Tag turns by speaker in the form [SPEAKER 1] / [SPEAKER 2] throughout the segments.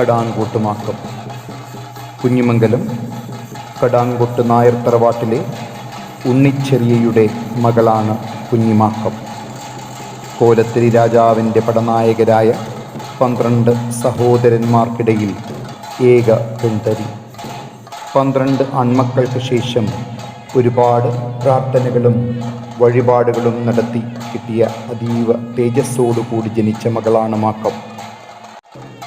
[SPEAKER 1] കടാങ്കൂട്ടുമാക്കം. കുഞ്ഞിമംഗലം കടാൻകൂട്ട് നായർ തറവാട്ടിലെ ഉണ്ണിച്ചെറിയയുടെ മകളാണ് കുഞ്ഞിമാക്കം. കോലത്തിരി രാജാവിന്റെ പടനായകരായ പന്ത്രണ്ട് സഹോദരന്മാർക്കിടയിൽ ഏക പെൺതരി പന്ത്രണ്ട് ആൺമക്കൾക്ക് ശേഷം ഒരുപാട് പ്രാർത്ഥനകളും വഴിപാടുകളും നടത്തി കിട്ടിയ അതീവ തേജസ്സോടുകൂടി ജനിച്ച മകളാണ് മാക്കം.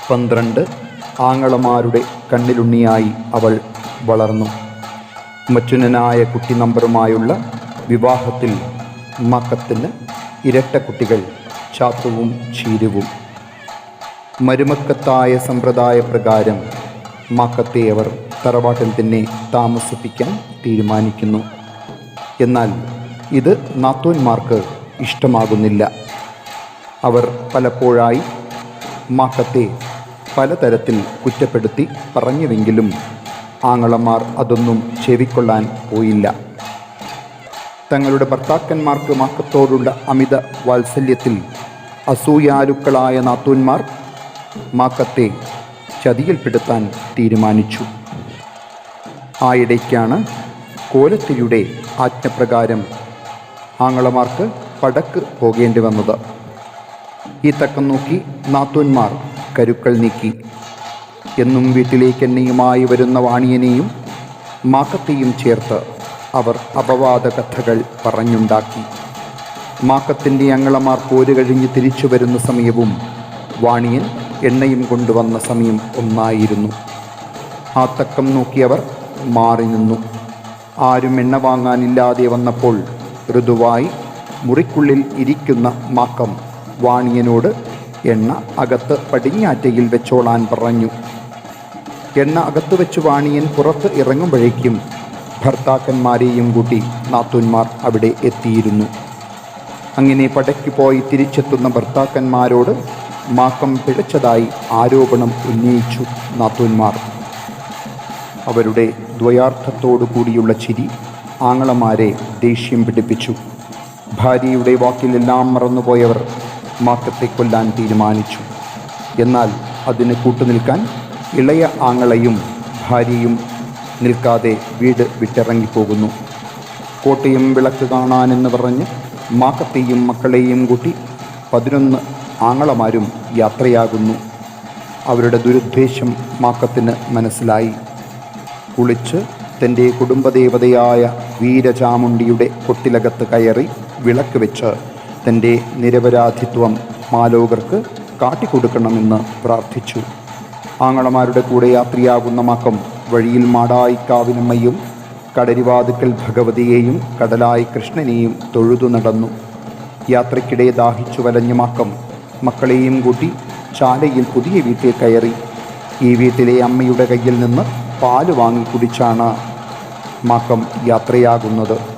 [SPEAKER 1] പന്ത്രണ്ട് ആങ്ങളമാരുടെ കണ്ണിലുണ്ണിയായി അവൾ വളർന്നു. മച്ചുനനായ കുട്ടി നമ്പറുമായുള്ള വിവാഹത്തിൽ മക്കത്തിന് ഇരട്ട കുട്ടികൾ ചാത്തുവും ചീരുവും. മരുമക്കത്തായ സമ്പ്രദായ പ്രകാരം മക്കത്തെ അവർ തറവാട്ടിൽ തന്നെ താമസിപ്പിക്കാൻ തീരുമാനിക്കുന്നു. എന്നാൽ ഇത് നാത്തോന്മാർക്ക് ഇഷ്ടമാകുന്നില്ല. അവർ പലപ്പോഴായി മാക്കത്തെ പലതരത്തിൽ കുറ്റപ്പെടുത്തി പറഞ്ഞുവെങ്കിലും ആങ്ങളമാർ അതൊന്നും ചെവിക്കൊള്ളാൻ പോയില്ല. തങ്ങളുടെ ഭർത്താക്കന്മാർക്ക് മാക്കത്തോടുള്ള അമിത വാത്സല്യത്തിൽ അസൂയാലുക്കളായ നാത്തൂന്മാർ മാക്കത്തെ ചതിയിൽപ്പെടുത്താൻ തീരുമാനിച്ചു. ആയിടയ്ക്കാണ് കോലത്തിയുടെ ആജ്ഞപ്രകാരം ആങ്ങളമാർക്ക് പടക്ക് പോകേണ്ടി വന്നത്. ഈ തക്കം നോക്കി നാത്തൂന്മാർ കരുക്കൾ നീക്കി. എന്നും വീട്ടിലേക്ക് എന്നെയുമായി വരുന്ന വാണിയനെയും മാക്കത്തെയും ചേർത്ത് അവർ അപവാദ കഥകൾ പറഞ്ഞുണ്ടാക്കി. മാക്കത്തിന്റെ അങ്ങളമാർ പോര് കഴിഞ്ഞ് തിരിച്ചു വരുന്ന സമയവും വാണിയൻ എണ്ണയും കൊണ്ടുവന്ന സമയം ഒന്നായിരുന്നു. ആ തക്കം നോക്കിയവർ മാറി നിന്നു. ആരും എണ്ണ വാങ്ങാനില്ലാതെ വന്നപ്പോൾ ഋതുവായി മുറിക്കുള്ളിൽ ഇരിക്കുന്ന മാക്കം വാണിയനോട് എണ്ണ അകത്ത് പടിഞ്ഞാറ്റയിൽ വെച്ചോളാൻ പറഞ്ഞു. എണ്ണ അകത്ത് വെച്ച് വാണിയൻ പുറത്ത് ഇറങ്ങുമ്പോഴേക്കും ഭർത്താക്കന്മാരെയും കൂട്ടി നാത്തൂന്മാർ അവിടെ എത്തിയിരുന്നു. അങ്ങനെ പടയ്ക്ക് പോയി തിരിച്ചെത്തുന്ന ഭർത്താക്കന്മാരോട് മാക്കം പിഴച്ചതായി ആരോപണം ഉന്നയിച്ചു നാത്തൂന്മാർ. അവരുടെ ദ്വയാർത്ഥത്തോടു കൂടിയുള്ള ചിരി ആങ്ങളമാരെ ദേഷ്യം പിടിപ്പിച്ചു. ഭാര്യയുടെ വാക്കിലെല്ലാം മറന്നുപോയവർ മാക്കത്തെ കൊല്ലാൻ തീരുമാനിച്ചു. എന്നാൽ അതിന് കൂട്ടുനിൽക്കാൻ ഇളയ ആങ്ങളയും ഭാര്യയും നിൽക്കാതെ വീട് വിട്ടിറങ്ങിപ്പോകുന്നു. കോട്ടയം വിളക്ക് കാണാനെന്ന് പറഞ്ഞ് മാക്കത്തെയും മക്കളെയും കൂട്ടി പതിനൊന്ന് ആങ്ങളമാരും യാത്രയാകുന്നു. അവരുടെ ദുരുദ്ദേശം മാക്കത്തിന് മനസ്സിലായി. കുളിച്ച് തന്റെ കുടുംബദേവതയായ വീരചാമുണ്ടിയുടെ കൊട്ടിലകത്ത് കയറി വിളക്ക് വെച്ച് തന്റെ നിരപരാധിത്വം മാലോകർക്ക് കാട്ടിക്കൊടുക്കണമെന്ന് പ്രാർത്ഥിച്ചു. ആങ്ങളമാരുടെ കൂടെ യാത്രയാകുന്ന മക്കം വഴിയിൽ മാടായിക്കാവിനമ്മയും കടരിവാതുക്കൽ ഭഗവതിയെയും കടലായി കൃഷ്ണനെയും തൊഴുതു നടന്നു. യാത്രയ്ക്കിടെ ദാഹിച്ചു വലഞ്ഞ മക്കം മക്കളെയും കൂട്ടി ചാലയിൽ പുതിയ വീട്ടിൽ കയറി. ഈ വീട്ടിലെ അമ്മയുടെ കയ്യിൽ നിന്ന് പാൽ വാങ്ങി കുടിച്ചാണ് മാക്കം യാത്രയാകുന്നത്.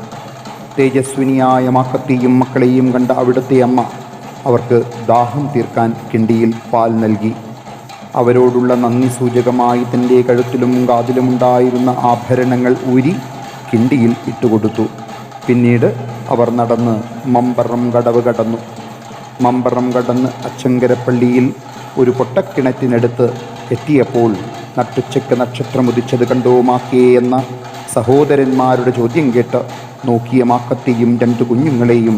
[SPEAKER 1] തേജസ്വിനിയായ മാക്കത്തെയും മക്കളെയും കണ്ട അവിടുത്തെ അമ്മ അവർക്ക് ദാഹം തീർക്കാൻ കിണ്ടിയിൽ പാൽ നൽകി. അവരോടുള്ള നന്ദി സൂചകമായി തന്റെ കഴുത്തിലും കാതിലുമുണ്ടായിരുന്ന ആഭരണങ്ങൾ ഊരി കിണ്ടിയിൽ ഇട്ടുകൊടുത്തു. പിന്നീട് അവർ നടന്ന് മമ്പറം കടവ് കടന്നു. മമ്പറം കടന്ന് അച്ചങ്കരപ്പള്ളിയിൽ ഒരു പൊട്ടക്കിണറ്റിനടുത്ത് എത്തിയപ്പോൾ നട്ടുച്ചയ്ക്ക് നക്ഷത്രമുദിച്ചത് കണ്ടോ മാക്കേ എന്ന സഹോദരന്മാരുടെ ചോദ്യം കേട്ട് നോക്കിയ മാക്കത്തെയും രണ്ട് കുഞ്ഞുങ്ങളെയും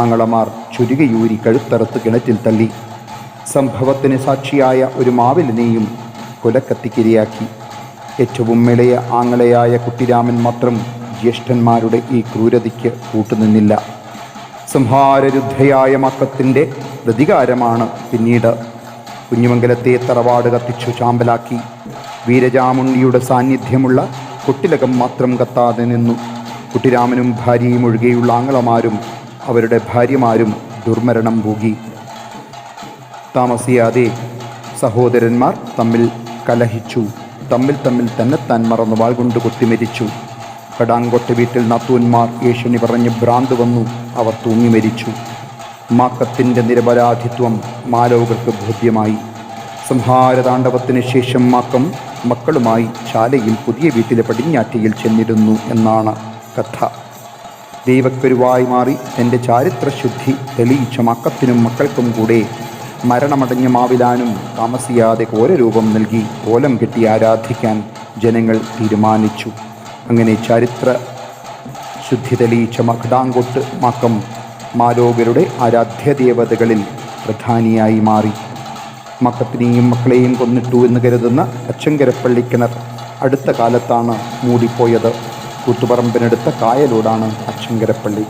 [SPEAKER 1] ആങ്ങളമാർ ചുരുകയൂരി കഴുത്തറുത്ത് കിണറ്റിൽ തള്ളി. സംഭവത്തിന് സാക്ഷിയായ ഒരു മാവിലിനെയും കൊലക്കത്തിക്കിരയാക്കി. ഏറ്റവും ഇളയ ആങ്ങളയായ കുട്ടിരാമൻ മാത്രം ജ്യേഷ്ഠന്മാരുടെ ഈ ക്രൂരതയ്ക്ക് കൂട്ടുനിന്നില്ല. സംഹാരരുദ്ധയായ മക്കത്തിന്റെ പ്രതികാരമാണ് പിന്നീട് കുഞ്ഞുമംഗലത്തെ തറവാട് കത്തിച്ചു ചാമ്പലാക്കി. വീരജാമുണ്ണിയുടെ സാന്നിധ്യമുള്ള കുട്ടിലകം മാത്രം കത്താതെ നിന്നു. കുട്ടിരാമനും ഭാര്യയും ഒഴികെയുള്ള ആങ്ങളമാരും അവരുടെ ഭാര്യമാരും ദുർമരണം പൂകി താമസിയാതെ സഹോദരന്മാർ തമ്മിൽ കലഹിച്ചു. തമ്മിൽ തമ്മിൽ തന്നെത്താൻ മറന്നു. വാൾ കൊണ്ട് കൊത്തിമരിച്ചു കടാങ്കോട്ട് വീട്ടിൽ നാത്തൂന്മാർ ഏഷണി പറഞ്ഞ് ഭ്രാന്ത് വന്നു. അവർ തൂങ്ങി മരിച്ചു. മാക്കത്തിന്റെ നിരപരാധിത്വം മാലോകർക്ക് ബോധ്യമായി. സംഹാരതാണ്ഡവത്തിന് ശേഷം മാക്കം മക്കളുമായി ചാലയിൽ പുതിയ വീട്ടിലെ പടിഞ്ഞാറ്റയിൽ ചെന്നിരുന്നു എന്നാണ് കഥ. ദൈവക്കരുവായി മാറി തന്റെ ചാരിത്രശുദ്ധി തെളിയിച്ച മക്കത്തിനും മക്കൾക്കും കൂടെ മരണമടഞ്ഞ മാവിലാനും താമസിയാതെ കോരരൂപം നൽകി കോലം കെട്ടി ആരാധിക്കാൻ ജനങ്ങൾ തീരുമാനിച്ചു. അങ്ങനെ ചരിത്ര ശുദ്ധി തെളിയിച്ച മകടാങ്കോട്ട് മാക്കം മാലോകരുടെ ആരാധ്യ ദേവതകളിൽ പ്രധാനിയായി മാറി. മക്കത്തിനെയും മക്കളെയും കൊന്നിട്ടു എന്ന് കരുതുന്ന അച്ചങ്കരപ്പള്ളി കിണർ അടുത്ത കാലത്താണ് മൂടിപ്പോയത്. കൂത്തുപറമ്പിനടുത്ത കായലോടാണ് അച്ചങ്കരപ്പള്ളി.